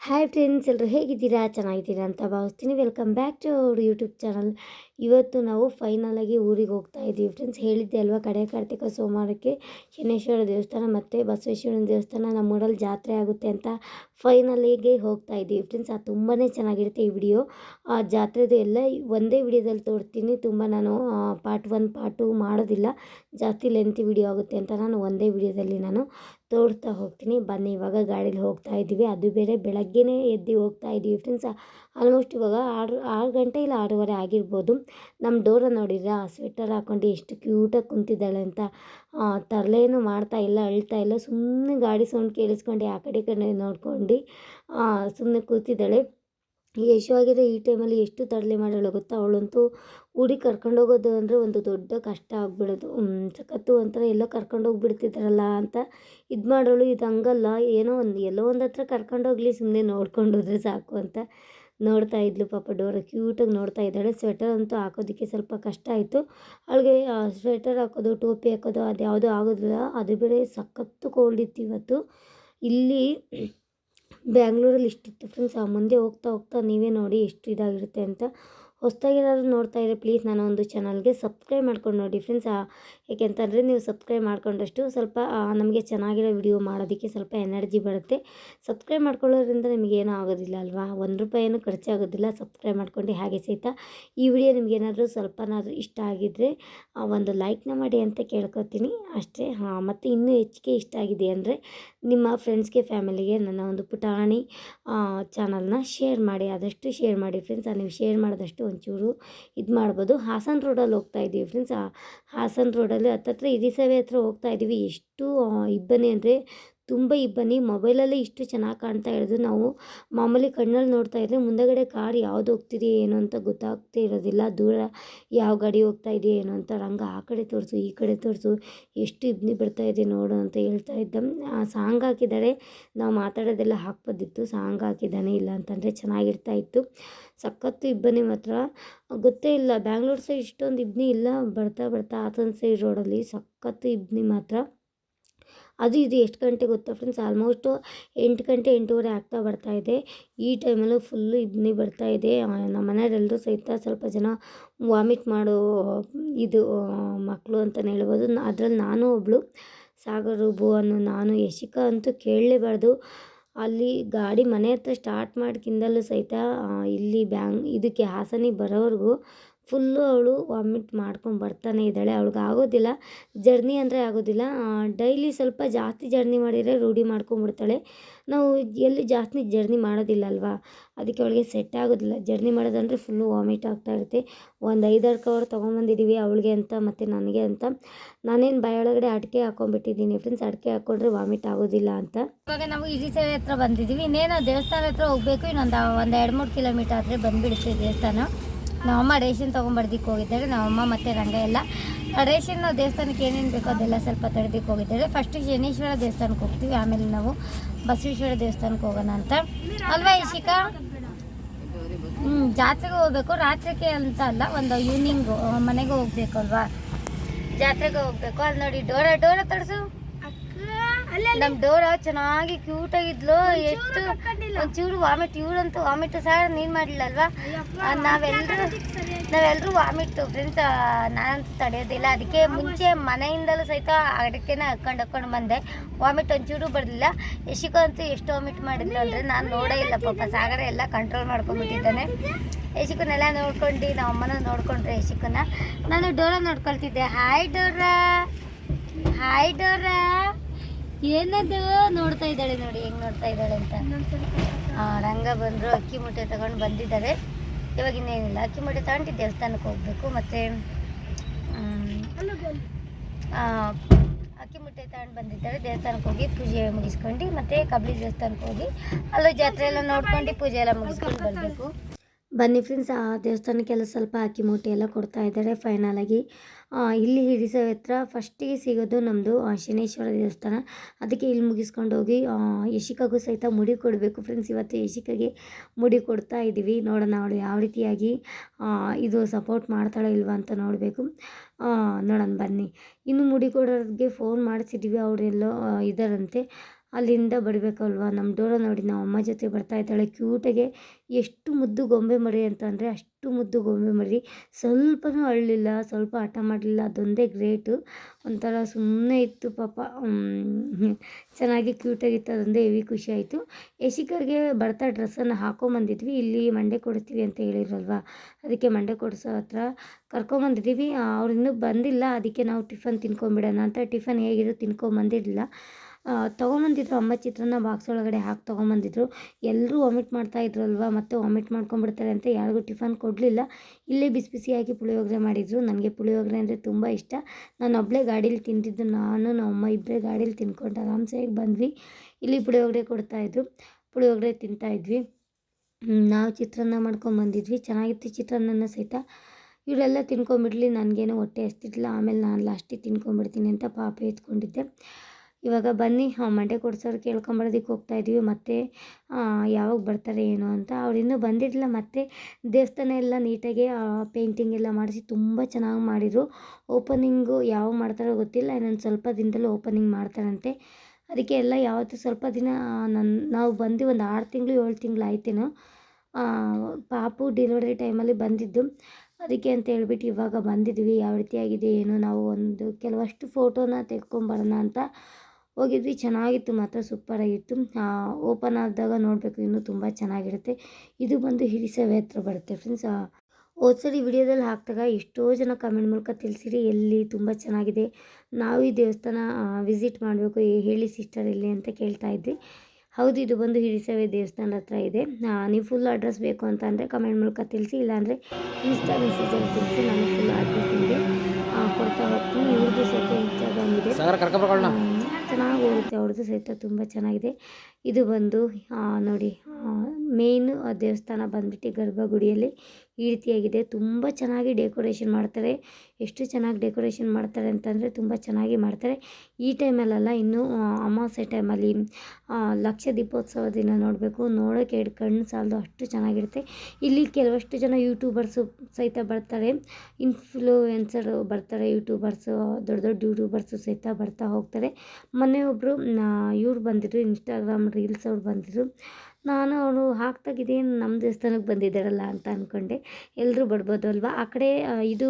Hi friends ಎಲ್ಲರೂ ಹೇಗಿದ್ದೀರಾ? ಚೆನ್ನಾಗಿದ್ದೀರಾ ಅಂತ ಭಾವಿಸ್ತೀನಿ. ವೆಲ್ಕಮ್ ಬ್ಯಾಕ್ ಟು ಅವ್ರ ಯೂಟ್ಯೂಬ್ ಚಾನಲ್ ಇವತ್ತು ನಾವು ಫೈನಲಾಗಿ ಊರಿಗೆ ಹೋಗ್ತಾ ಇದ್ದೀವಿ ಫ್ರೆಂಡ್ಸ್ ಹೇಳಿದ್ದೆ ಅಲ್ವಾ, ಕಡೆ ಕಾರ್ತಿಕ ಸೋಮವಾರಕ್ಕೆ ಶನೇಶ್ವರ ದೇವಸ್ಥಾನ ಮತ್ತು ಬಸವೇಶ್ವರನ ದೇವಸ್ಥಾನ ನಮ್ಮೂರಲ್ಲಿ ಜಾತ್ರೆ ಆಗುತ್ತೆ ಅಂತ ಫೈನಲಿಗೆ ಹೋಗ್ತಾ ಇದ್ದೀವಿ ಫ್ರೆಂಡ್ಸ್ ಅದು ತುಂಬಾ ಚೆನ್ನಾಗಿರುತ್ತೆ ಈ ವಿಡಿಯೋ ಆ ಜಾತ್ರೆದು ಎಲ್ಲ ಒಂದೇ ವಿಡಿಯೋದಲ್ಲಿ ತೋರಿಸ್ತೀನಿ. ತುಂಬ ನಾನು ಪಾರ್ಟ್ ಒನ್ ಪಾರ್ಟ್ ಟು ಮಾಡೋದಿಲ್ಲ. ಜಾಸ್ತಿ ಲೆಂತ್ ವಿಡಿಯೋ ಆಗುತ್ತೆ ಅಂತ ನಾನು ಒಂದೇ ವಿಡಿಯೋದಲ್ಲಿ ನಾನು ತೋರಿಸ್ತಾ ಹೋಗ್ತೀನಿ. ಬನ್ನಿ, ಇವಾಗ ಗಾಡೀಲಿ ಹೋಗ್ತಾ ಇದ್ದೀವಿ. ಅದು ಬೇರೆ ಬೆಳಗ್ಗೆನೇ ಎದ್ದು ಹೋಗ್ತಾ ಇದ್ದೀವಿ ಫ್ರೆಂಡ್ಸ್ ಆಲ್ಮೋಸ್ಟ್ ಇವಾಗ ಆರು ಆರು ಗಂಟೆ ಇಲ್ಲ ಆರೂವರೆ ಆಗಿರ್ಬೋದು. ನಮ್ಮ ಡೋರ ನೋಡಿದ್ರೆ ಆ ಸ್ವೆಟರ್ ಹಾಕ್ಕೊಂಡು ಎಷ್ಟು ಕ್ಯೂಟಾಗಿ ಕುಂತಿದ್ದಾಳೆ ಅಂತ ತರಲೇನು ಮಾಡ್ತಾ ಇಲ್ಲ, ಅಳ್ತಾ ಇಲ್ಲ. ಸುಮ್ಮನೆ ಗಾಡಿ ಸೌಂಡ್ ಕೇಳಿಸ್ಕೊಂಡು, ಆ ಕಡೆ ಕಡೆ ನೋಡ್ಕೊಂಡು ಸುಮ್ಮನೆ ಕೂತಿದ್ದಾಳೆ. ಯಶು ಆಗಿರೋ ಈ ಟೈಮಲ್ಲಿ ಎಷ್ಟು ತರಲೆ ಮಾಡೋಳು ಗೊತ್ತಾ? ಅವಳಂತೂ ಊರಿಗೆ ಕರ್ಕೊಂಡೋಗೋದು ಅಂದರೆ ಒಂದು ದೊಡ್ಡ ಕಷ್ಟ ಆಗ್ಬಿಡೋದು. ಸಖತ್ತು ಒಂಥರ ಎಲ್ಲೋ ಕರ್ಕೊಂಡೋಗ್ಬಿಡ್ತಿದ್ದಾರಲ್ಲ ಅಂತ ಇದು ಮಾಡೋಳು ಇದು ಹಂಗಲ್ಲ. ಏನೋ ಒಂದು, ಎಲ್ಲೋ ಒಂದು ಹತ್ರ ಕರ್ಕೊಂಡೋಗ್ಲಿ ಸುಮ್ಮನೆ ನೋಡ್ಕೊಂಡೋದ್ರೆ ಸಾಕು ಅಂತ ನೋಡ್ತಾ ಇದ್ಲು ಪಾಪ ಡೋರ. ಕ್ಯೂಟಾಗಿ ನೋಡ್ತಾ ಇದ್ದಾಳೆ. ಸ್ವೆಟರ್ ಅಂತೂ ಹಾಕೋದಕ್ಕೆ ಸ್ವಲ್ಪ ಕಷ್ಟ ಆಯಿತು. ಅವಳಿಗೆ ಸ್ವೆಟರ್ ಹಾಕೋದು, ಟೋಪಿ ಹಾಕೋದು ಅದು ಯಾವುದೂ ಆಗೋದಿಲ್ಲ. ಅದು ಬೇರೆ ಸಖತ್ತು ಕೋಲ್ಡ್ ಇತ್ತು ಇವತ್ತು. ಇಲ್ಲಿ ಬ್ಯಾಂಗ್ಳೂರಲ್ಲಿ ಇಷ್ಟಿತ್ತು. ಫ್ರೆಂಡ್ಸ್ ಆ ಮುಂದೆ ಹೋಗ್ತಾ ಹೋಗ್ತಾ ನೀವೇ ನೋಡಿ ಎಷ್ಟು ಇದಾಗಿರುತ್ತೆ ಅಂತ. ಹೊಸ್ದಾಗಿ ಏನಾದರೂ ನೋಡ್ತಾ ಇದ್ರೆ ಪ್ಲೀಸ್ ನಾನು ಒಂದು ಚಾನಲ್ಗೆ ಸಬ್ಸ್ಕ್ರೈಬ್ ಮಾಡ್ಕೊಂಡು ನೋಡಿ ಫ್ರೆಂಡ್ಸ್. ಏಕೆಂತಂದರೆ ನೀವು ಸಬ್ಸ್ಕ್ರೈಬ್ ಮಾಡ್ಕೊಂಡಷ್ಟು ಸ್ವಲ್ಪ ನಮಗೆ ಚೆನ್ನಾಗಿರೋ ವಿಡಿಯೋ ಮಾಡೋದಕ್ಕೆ ಸ್ವಲ್ಪ ಎನರ್ಜಿ ಬರುತ್ತೆ. ಸಬ್ಸ್ಕ್ರೈಬ್ ಮಾಡ್ಕೊಳ್ಳೋದ್ರಿಂದ ನಿಮಗೇನೂ ಆಗೋದಿಲ್ಲ ಅಲ್ವಾ? ಒಂದು ರೂಪಾಯಿನೂ ಖರ್ಚಾಗೋದಿಲ್ಲ. ಸಬ್ಸ್ಕ್ರೈಬ್ ಮಾಡ್ಕೊಂಡು ಹಾಗೆ ಸಹಿತ ಈ ವಿಡಿಯೋ ನಿಮಗೇನಾದರೂ ಸ್ವಲ್ಪನಾದರೂ ಇಷ್ಟ ಆಗಿದ್ದರೆ ಒಂದು ಲೈಕ್ನ ಮಾಡಿ ಅಂತ ಕೇಳ್ಕೊತೀನಿ. ಅಷ್ಟೇ, ಹಾಂ, ಮತ್ತು ಇನ್ನೂ ಹೆಚ್ಚಿಗೆ ಇಷ್ಟ ಆಗಿದೆ ಅಂದರೆ ನಿಮ್ಮ ಫ್ರೆಂಡ್ಸ್ಗೆ, ಫ್ಯಾಮಿಲಿಗೆ ನನ್ನ ಒಂದು ಪುಟಾಣಿ ಚಾನಲ್ನ ಶೇರ್ ಮಾಡಿ, ಆದಷ್ಟು ಶೇರ್ ಮಾಡಿ ಫ್ರೆಂಡ್ಸ್. ನೀವು ಶೇರ್ ಮಾಡಿದಷ್ಟು ಒಂಚೂರು ಇದು ಮಾಡ್ಬೋದು. ಹಾಸನ ರೋಡಲ್ಲಿ ಹೋಗ್ತಾ ಇದ್ದೀವಿ ಫ್ರೆಂಡ್ಸ್ ಹಾಸನ ರೋಡಲ್ಲಿ ಹತ್ತತ್ರ ಇರಿಸೇವೆ ಹತ್ರ ಹೋಗ್ತಾ ಇದ್ದೀವಿ ಎಷ್ಟು ಇಬ್ಬನಿ ಅಂದರೆ ತುಂಬ ಇಬ್ಬನಿ ಮೊಬೈಲಲ್ಲೇ ಇಷ್ಟು ಚೆನ್ನಾಗಿ ಕಾಣ್ತಾ ಇರೋದು. ನಾವು ಮಾಮೂಲಿ ಕಣ್ಣಲ್ಲಿ ನೋಡ್ತಾ ಇದ್ದರೆ ಮುಂದಗಡೆ ಕಾರ್ ಯಾವುದು ಹೋಗ್ತಿದೆಯೇ ಏನು ಅಂತ ಗೊತ್ತಾಗ್ತಾ ಇರೋದಿಲ್ಲ. ದೂರ ಯಾವ ಗಾಡಿ ಹೋಗ್ತಾ ಇದೆಯೋ ಏನು ಅಂತ ರಂಗ ಆ ಕಡೆ ತೋರಿಸು, ಈ ಕಡೆ ತೋರಿಸು, ಎಷ್ಟು ಇಬ್ಬನಿ ಬರ್ತಾ ಇದೆ ನೋಡು ಅಂತ ಹೇಳ್ತಾ ಇದ್ದ. ಸಾಂಗ್ ಹಾಕಿದ್ದಾರೆ ನಾವು ಮಾತಾಡೋದೆಲ್ಲ ಹಾಕ್ಬೋದಿತ್ತು ಸಾಂಗ್ ಹಾಕಿದ್ದಾನೆ ಇಲ್ಲ ಅಂತಂದರೆ ಚೆನ್ನಾಗಿರ್ತಾ ಇತ್ತು. ಸಖತ್ತು ಇಬ್ಬನಿ ಮಾತ್ರ. ಗೊತ್ತೇ ಇಲ್ಲ, ಬ್ಯಾಂಗ್ಳೂರ್ ಸೈಡ್ ಇಷ್ಟೊಂದು ಇಬ್ಬನಿ ಇಲ್ಲ, ಬರ್ತಾ ಬರ್ತಾ ಹಾಸನ ಸೈಡ್ ರೋಡಲ್ಲಿ ಸಖತ್ತು ಇಬ್ಬನಿ ಮಾತ್ರ. ಅದು ಇದು ಎಷ್ಟು ಗಂಟೆ ಗೊತ್ತಾ ಫ್ರೆಂಡ್ಸ್ ಆಲ್ಮೋಸ್ಟು ಎಂಟು ಗಂಟೆ ಎಂಟೂವರೆ ಆಗ್ತಾ ಬರ್ತಾ ಇದೆ. ಈ ಟೈಮಲ್ಲೂ ಫುಲ್ಲು ಇಬ್ಬನಿ ಇದೆ. ನಮ್ಮ ಮನೆಯವರೆಲ್ಲರೂ ಸಹಿತ ಸ್ವಲ್ಪ ಜನ ವಾಮಿಟ್ ಮಾಡೋ, ಇದು ಮಕ್ಕಳು ಅಂತಲೇ ಹೇಳ್ಬೋದು. ಅದ್ರಲ್ಲಿ ನಾನು ಒಬ್ಬಳು ಸಾಗರು ಅನ್ನೋ ನಾನು, ಯಶಿಕಾ ಅಂತೂ ಕೇಳಲೇಬಾರ್ದು. ಅಲ್ಲಿ ಗಾಡಿ ಮನೆ ಹತ್ರ ಸ್ಟಾರ್ಟ್ ಮಾಡ್ಕಿಂದಲೂ ಸಹಿತ ಇಲ್ಲಿ ಬ್ಯಾಂಗ್, ಇದಕ್ಕೆ ಹಾಸನಿಗೆ ಬರೋವರೆಗೂ ಫುಲ್ಲು ಅವಳು ವಾಮಿಟ್ ಮಾಡ್ಕೊಂಡು ಬರ್ತಾನೆ ಇದ್ದಾಳೆ. ಅವ್ಳಿಗೆ ಆಗೋದಿಲ್ಲ. ಜರ್ನಿ ಅಂದರೆ ಆಗೋದಿಲ್ಲ. ಡೈಲಿ ಸ್ವಲ್ಪ ಜಾಸ್ತಿ ಜರ್ನಿ ಮಾಡಿದರೆ ರೂಢಿ ಮಾಡ್ಕೊಂಡ್ಬಿಡ್ತಾಳೆ. ನಾವು ಎಲ್ಲಿ ಜಾಸ್ತಿ ಜರ್ನಿ ಮಾಡೋದಿಲ್ಲ ಅಲ್ವಾ ಅದಕ್ಕೆ ಅವಳಿಗೆ ಸೆಟ್ ಆಗೋದಿಲ್ಲ. ಜರ್ನಿ ಮಾಡೋದಂದರೆ ಫುಲ್ಲು ವಾಮಿಟ್ ಆಗ್ತಾ ಇರುತ್ತೆ. ಒಂದು ಐದಾರು ಕವರ್ ತೊಗೊಂಬಂದಿದ್ದೀವಿ ಅವಳಿಗೆ ಅಂತ ಮತ್ತು ನನಗೆ ಅಂತ. ನಾನೇನು ಬಾಯೊಳಗಡೆ ಅಡಿಕೆ ಹಾಕೊಂಡ್ಬಿಟ್ಟಿದ್ದೀನಿ ಫ್ರೆಂಡ್ಸ್ ಅಡಿಕೆ ಹಾಕ್ಕೊಂಡ್ರೆ ವಾಮಿಟ್ ಆಗೋದಿಲ್ಲ ಅಂತ. ಇವಾಗ ನಾವು ಸೇವೆ ಹತ್ರ ಬಂದಿದ್ದೀವಿ ಇನ್ನೇನು ದೇವಸ್ಥಾನ ಹತ್ರ ಹೋಗಬೇಕು. ಇನ್ನೊಂದು, ಒಂದು ಎರಡು, ಮೂರು ಕಿಲೋಮೀಟರ್ ಆದರೆ ಬಂದುಬಿಡುತ್ತೆ ದೇವಸ್ಥಾನ. ನಮ್ಮಮ್ಮ ರೇಷನ್ ತೊಗೊಂಬರ್ದಿಕ್ಕೆ ಹೋಗಿದ್ದಾರೆ ನಮ್ಮಮ್ಮ ಮತ್ತು ರಂಗ ಎಲ್ಲ. ರೇಷನ್ ದೇವಸ್ಥಾನಕ್ಕೆ ಏನೇನು ಬೇಕೋ ಅದೆಲ್ಲ ಸ್ವಲ್ಪ ತಡೆದಿಕ್ಕೆ ಹೋಗಿದ್ದಾರೆ. ಫಸ್ಟ್ ಶನೀಶ್ವರ ದೇವಸ್ಥಾನಕ್ಕೆ ಹೋಗ್ತೀವಿ, ಆಮೇಲೆ ನಾವು ಬಸವೇಶ್ವರ ದೇವಸ್ಥಾನಕ್ಕೆ ಹೋಗೋಣ ಅಂತ. ಅಲ್ವಾ ಇಶಿಕಾ? ಹ್ಞೂ ಜಾತ್ರೆಗೆ ಹೋಗ್ಬೇಕು. ರಾತ್ರಿಗೆ ಅಂತ ಅಲ್ಲ, ಒಂದು ಈವ್ನಿಂಗು ಮನೆಗೆ ಹೋಗ್ಬೇಕಲ್ವಾ? ಜಾತ್ರೆಗೆ ಹೋಗ್ಬೇಕು. ಅಲ್ಲಿ ನೋಡಿ, ಡೋರ ಡೋರ ತಡಿಸು ನಮ್ಮ ಡೋರ ಚೆನ್ನಾಗಿ ಕ್ಯೂಟ್ ಆಗಿದ್ಲು ಎಷ್ಟು ಒಂಚೂರು ವಾಮಿಟ್ ಇವ್ರಂತೂ ವಾಮಿಟ್ ಸರ್ ನೀನು ಮಾಡ್ಲಿಲ್ಲ ಅಲ್ವಾ ನಾವೆಲ್ಲರೂ ನಾವೆಲ್ಲರೂ ವಾಮಿಟ್ ಫ್ರೆಂಡ್ಸ್ ನಾನಂತೂ ತಡೆಯೋದಿಲ್ಲ. ಅದಕ್ಕೆ ಮುಂಚೆ ಮನೆಯಿಂದಲೂ ಸಹಿತ ಅಡಕೆನ ಹಾಕೊಂಡು ಹಾಕೊಂಡು ಬಂದೆ. ವಾಮಿಟ್ ಒಂಚೂರು ಬರಲಿಲ್ಲ. ಯಶಿಕಾ ಅಂತೂ ಎಷ್ಟು ವಾಮಿಟ್ ಮಾಡಿದ್ಲು ಅಂದರೆ ನಾನು ನೋಡೇ ಇಲ್ಲ ಪಾಪ ಸಾಗರ ಎಲ್ಲ ಕಂಟ್ರೋಲ್ ಮಾಡ್ಕೊಂಡ್ಬಿಟ್ಟಿದ್ದಾನೆ. ಯಶಿಕನೆಲ್ಲ ನೋಡ್ಕೊಂಡು ನಮ್ಮ ಅಮ್ಮನ ನೋಡ್ಕೊಂಡ್ರೆ ಯಶಿಕನ ನಾನು Dora ನೋಡ್ಕೊಳ್ತಿದ್ದೆ. Hi Dora. Hi Dora. ಏನದು ನೋಡ್ತಾ ಇದ್ದಾಳೆ ನೋಡಿ, ಹೆಂಗ್ ನೋಡ್ತಾ ಇದ್ದಾಳೆ ಅಂತ. ರಂಗ ಬಂದ್ರು, ಅಕ್ಕಿ ಮುಟ್ಟೆ ತಗೊಂಡು ಬಂದಿದ್ದಾರೆ. ಇವಾಗ ಇನ್ನೇನಿಲ್ಲ. ಅಕ್ಕಿ ಮುಟ್ಟೆ ತಗೊಂಡು ದೇವಸ್ಥಾನಕ್ಕೆ ಹೋಗ್ಬೇಕು, ಮತ್ತೆ ಅಕ್ಕಿ ಮುಟ್ಟೆ ತಗೊಂಡು ಬಂದಿದ್ದಾರೆ. ದೇವಸ್ಥಾನಕ್ಕೆ ಹೋಗಿ ಪೂಜೆ ಮುಗಿಸ್ಕೊಂಡು, ಮತ್ತೆ ಕಬ್ಲಿ ದೇವಸ್ಥಾನಕ್ಕೆ ಹೋಗಿ, ಅಲ್ಲೂ ಜಾತ್ರೆ ಎಲ್ಲ ನೋಡ್ಕೊಂಡು ಪೂಜೆ ಎಲ್ಲ ಮುಗಿಸ್ಕೊಂಡು ಬರಬೇಕು ಬನ್ನಿ ಫ್ರೆಂಡ್ಸ್ ಆ ದೇವಸ್ಥಾನಕ್ಕೆಲ್ಲ ಸ್ವಲ್ಪ ಅಕ್ಕಿ ಮೂಟೆ ಎಲ್ಲ ಕೊಡ್ತಾ ಇದ್ದಾರೆ ಫೈನಲಾಗಿ ಇಲ್ಲಿ ಹಿಡಿಸೋ ಹತ್ರ ಫಸ್ಟಿಗೆ ಸಿಗೋದು ನಮ್ಮದು ಶನೇಶ್ವರ ದೇವಸ್ಥಾನ. ಅದಕ್ಕೆ ಇಲ್ಲಿ ಮುಗಿಸ್ಕೊಂಡು ಹೋಗಿ ಯಶಿಕಾಗೂ ಸಹಿತ ಮುಡಿ ಕೊಡಬೇಕು ಫ್ರೆಂಡ್ಸ್ ಇವತ್ತು ಯಶಿಕಾಗೆ ಮುಡಿ ಕೊಡ್ತಾ ಇದ್ದೀವಿ. ನೋಡೋಣ ಅವಳು ಯಾವ ರೀತಿಯಾಗಿ ಇದು ಸಪೋರ್ಟ್ ಮಾಡ್ತಾಳೋ ಇಲ್ವಾ ಅಂತ ನೋಡಬೇಕು. ನೋಡೋಣ ಬನ್ನಿ. ಇನ್ನು ಮುಡಿ ಕೊಡೋರಿಗೆ ಫೋನ್ ಮಾಡಿಸಿದ್ವಿ ಅವರೆಲ್ಲೋ ಇದ್ದಾರಂತೆ ಅಲ್ಲಿಂದ ಬರಬೇಕಲ್ವ? ನಮ್ಮ ಡೋರ ನೋಡಿ ನಾವು ಅಮ್ಮ ಜೊತೆ ಬರ್ತಾ ಇದ್ದಾಳೆ. ಕ್ಯೂಟಾಗೆ ಎಷ್ಟು ಮುದ್ದು ಗೊಂಬೆ ಮರಿ ಅಂತ ಅಂದರೆ ಅಷ್ಟು ಮುದ್ದು ಗೊಂಬೆ ಮರಿ. ಸ್ವಲ್ಪನೂ ಅಳಲಿಲ್ಲ ಸ್ವಲ್ಪ ಹಠ ಮಾಡಲಿಲ್ಲ, ಅದೊಂದೇ ಗ್ರೇಟು ಒಂಥರ ಸುಮ್ಮನೆ ಇತ್ತು ಪಾಪ. ಚೆನ್ನಾಗಿ ಕ್ಯೂಟಾಗಿತ್ತು, ಅದೊಂದೇ ಹೆವಿ ಖುಷಿ ಆಯಿತು. ಯಶಿಕಾಗೆ ಬರ್ತಾ ಡ್ರೆಸ್ಸನ್ನು ಹಾಕೊಂಬಂದಿದ್ವಿ. ಇಲ್ಲಿ ಮಂಡೆ ಕೊಡ್ತೀವಿ ಅಂತ ಹೇಳಿರಲ್ವ ಅದಕ್ಕೆ ಮಂಡೆ ಕೊಡಿಸೋ ಹತ್ರ ಕರ್ಕೊಂಬಂದಿದ್ದೀವಿ. ಅವ್ರು ಇನ್ನೂ ಬಂದಿಲ್ಲ, ಅದಕ್ಕೆ ನಾವು ಟಿಫನ್ ತಿನ್ಕೊಂಬಿಡೋಣ ಅಂತ. ಟಿಫನ್ ಹೇಗಿದ್ರು ತಿನ್ಕೊಂಬಂದಿರಲಿಲ್ಲ. ತೊಗೊಂಬಂದಿದ್ರು ಅಮ್ಮ ಚಿತ್ರಾನ್ನ ಬಾಕ್ಸ್ ಒಳಗಡೆ ಹಾಕಿ ತೊಗೊಂಬಂದಿದ್ರು. ಎಲ್ಲರೂ ವಾಮಿಟ್ ಮಾಡ್ತಾ ಇದ್ರಲ್ವ? ಮತ್ತೆ ವಾಮಿಟ್ ಮಾಡ್ಕೊಂಬಿಡ್ತಾರೆ ಅಂತ ಯಾರಿಗೂ ಟಿಫನ್ ಕೊಡಲಿಲ್ಲ. ಇಲ್ಲೇ ಬಿಸಿ ಬಿಸಿಯಾಗಿ ಪುಳಿಯೋಗರೆ ಮಾಡಿದರು. ನನಗೆ ಪುಳಿಯೋಗರೆ ಅಂದರೆ ತುಂಬ ಇಷ್ಟ. ನಾನು ಒಬ್ಬಳೇ ಗಾಡೀಲಿ ತಿಂದಿದ್ದು. ನಾನು, ನಮ್ಮ ಅಮ್ಮ ಇಬ್ಬರೇ ಗಾಡೀಲಿ ತಿಂದ್ಕೊಂಡು ಆರಾಮ್ಸೆಯಾಗಿ ಬಂದ್ವಿ. ಇಲ್ಲಿ ಪುಳಿಯೋಗರೆ ಕೊಡ್ತಾಯಿದ್ರು ಪುಳಿಯೋಗರೆ ತಿಂತಾಯಿದ್ವಿ ನಾವು ಚಿತ್ರಾನ್ನ ಮಾಡ್ಕೊಂಬಂದಿದ್ವಿ ಚೆನ್ನಾಗಿತ್ತು ಚಿತ್ರಾನ್ನ ಸಹಿತ. ಇವರೆಲ್ಲ ತಿನ್ಕೊಂಬಿಡ್ಲಿ ನನಗೇನು ಹೊಟ್ಟೆ ಹಸ್ತಿರ್ಲಿಲ್ಲ. ಆಮೇಲೆ ನಾನು ಲಾಸ್ಟಿಗೆ ತಿನ್ಕೊಂಬಿಡ್ತೀನಿ ಅಂತ ಪಾಪ ಎತ್ಕೊಂಡಿದ್ದೆ. ಇವಾಗ ಬನ್ನಿ ಮಂಡೆ ಕೊಡ್ಸೋರು ಕೇಳ್ಕೊಂಬರೋದಕ್ಕೆ ಹೋಗ್ತಾ ಇದ್ದೀವಿ ಮತ್ತೆ ಯಾವಾಗ ಬರ್ತಾರೆ ಏನು ಅಂತ. ಅವ್ರು ಇನ್ನೂ ಬಂದಿರಲಿಲ್ಲ, ಮತ್ತೆ ದೇವಸ್ಥಾನ ಎಲ್ಲ ನೀಟಾಗಿ ಪೇಂಟಿಂಗ್ ಎಲ್ಲ ಮಾಡಿಸಿ ತುಂಬ ಚೆನ್ನಾಗಿ ಮಾಡಿದರು. ಓಪನಿಂಗು ಯಾವಾಗ ಮಾಡ್ತಾರೋ ಗೊತ್ತಿಲ್ಲ, ಇನ್ನೊಂದು ಸ್ವಲ್ಪ ದಿನದಲ್ಲಿ ಓಪನಿಂಗ್ ಮಾಡ್ತಾರಂತೆ. ಅದಕ್ಕೆ ಎಲ್ಲ ಯಾವತ್ತು ಸ್ವಲ್ಪ ದಿನ ನನ್ನ ನಾವು ಬಂದು ಒಂದು ಆರು ತಿಂಗಳು, ಏಳು ತಿಂಗಳು ಆಯ್ತೇನೋ ಪಾಪು ಡೆಲಿವರಿ ಟೈಮಲ್ಲಿ ಬಂದಿದ್ದು. ಅದಕ್ಕೆ ಅಂತ ಹೇಳ್ಬಿಟ್ಟು ಇವಾಗ ಬಂದಿದ್ವಿ, ಯಾವ ರೀತಿಯಾಗಿದೆ ಏನು, ನಾವು ಒಂದು ಕೆಲವಷ್ಟು ಫೋಟೋನ ತೆಕ್ಕೊಂಬರೋಣ ಅಂತ. ಹೋಗಿದ್ವಿ ಚೆನ್ನಾಗಿತ್ತು ಮಾತ್ರ ಸೂಪರಾಗಿತ್ತು. ಓಪನ್ ಆದಾಗ ನೋಡಬೇಕು ಇನ್ನೂ ತುಂಬ ಚೆನ್ನಾಗಿರುತ್ತೆ. ಇದು ಬಂದು ಹಿರಿಸೇವೆ ಹತ್ರ ಬರುತ್ತೆ ಫ್ರೆಂಡ್ಸ್ ಹೋದ್ಸರಿ ವಿಡಿಯೋದಲ್ಲಿ ಹಾಕಿದಾಗ ಎಷ್ಟೋ ಜನ ಕಮೆಂಟ್ ಮೂಲಕ ತಿಳಿಸಿರಿ ಎಲ್ಲಿ ತುಂಬ ಚೆನ್ನಾಗಿದೆ. ನಾವು ಈ ದೇವಸ್ಥಾನ ವಿಸಿಟ್ ಮಾಡಬೇಕು ಹೇಳಿ ಸಿಸ್ಟರ್ ಎಲ್ಲಿ ಅಂತ ಕೇಳ್ತಾ ಇದ್ವಿ. ಹೌದು ಇದು ಬಂದು ಹಿರಿಸೇವೆ ದೇವಸ್ಥಾನದ ಹತ್ರ ಇದೆ. ನೀವು ಫುಲ್ ಅಡ್ರೆಸ್ ಬೇಕು ಅಂತ ಅಂದರೆ ಕಮೆಂಟ್ ಮೂಲಕ ತಿಳಿಸಿ ಇಲ್ಲಾಂದರೆ ಇನ್ಸ್ಟಾ ಮೆಸೇಜಲ್ಲಿ ತಿಳಿಸಿ ನಾನು ಫುಲ್ ಅಡ್ರೆಸ್ ನಿಮಗೆ ಕೊಡ್ತಾ ಹೋಗ್ತೀನಿ. ಇವ್ರದ್ದು ಸ್ವಲ್ಪ ಇನ್ಸ್ಟಾಗ್ರಾಮ್ ಇದೆ. ಚೆನ್ನಾಗಿ ಹೋಗುತ್ತೆ ಅವ್ರದ್ದು ಸಹಿತ ತುಂಬ ಚೆನ್ನಾಗಿದೆ. ಇದು ಬಂದು ನೋಡಿ ಮೇಯ್ನು ದೇವಸ್ಥಾನ ಬಂದ್ಬಿಟ್ಟು ಗರ್ಭಗುಡಿಯಲ್ಲಿ ಈ ರೀತಿಯಾಗಿದೆ. ತುಂಬ ಚೆನ್ನಾಗಿ ಡೆಕೋರೇಷನ್ ಮಾಡ್ತಾರೆ. ಎಷ್ಟು ಚೆನ್ನಾಗಿ ಡೆಕೋರೇಷನ್ ಮಾಡ್ತಾರೆ ಅಂತಂದರೆ ತುಂಬ ಚೆನ್ನಾಗಿ ಮಾಡ್ತಾರೆ. ಈ ಟೈಮಲ್ಲೆಲ್ಲ ಇನ್ನೂ ಅಮಾವಾಸ್ಯೆ ಟೈಮಲ್ಲಿ ಲಕ್ಷ ದೀಪೋತ್ಸವ ದಿನ ನೋಡಬೇಕು. ನೋಡೋಕ್ಕೆ ಎರಡು ಕಣ್ಣು ಸಾಲದು ಅಷ್ಟು ಚೆನ್ನಾಗಿರುತ್ತೆ. ಇಲ್ಲಿ ಕೆಲವಷ್ಟು ಜನ ಯೂಟ್ಯೂಬರ್ಸು ಸಹಿತ ಬರ್ತಾರೆ. ಇನ್ಫ್ಲೂಯೆನ್ಸರು ಬರ್ತಾರೆ, ಯೂಟ್ಯೂಬರ್ಸು, ದೊಡ್ಡ ದೊಡ್ಡ ಯೂಟ್ಯೂಬರ್ಸು ಸಹಿತ ಬರ್ತಾ ಹೋಗ್ತಾರೆ. ಮೊನ್ನೆ ಒಬ್ಬರು ಇವ್ರು ಬಂದಿದ್ರು, ಇನ್ಸ್ಟಾಗ್ರಾಮ್ ರೀಲ್ಸ್ ಅವ್ರು ಬಂದಿದ್ರು. ನಾನು ಅವರು ಹಾಕ್ದಾಗಿದೇನು ನಮ್ಮ ದೇವಸ್ಥಾನಕ್ಕೆ ಬಂದಿದ್ದಾರಲ್ಲ ಅಂತ ಅಂದ್ಕೊಂಡೆ ಎಲ್ಲರೂ ಬರ್ಬೋದು ಅಲ್ವಾ? ಆ ಕಡೆ ಇದು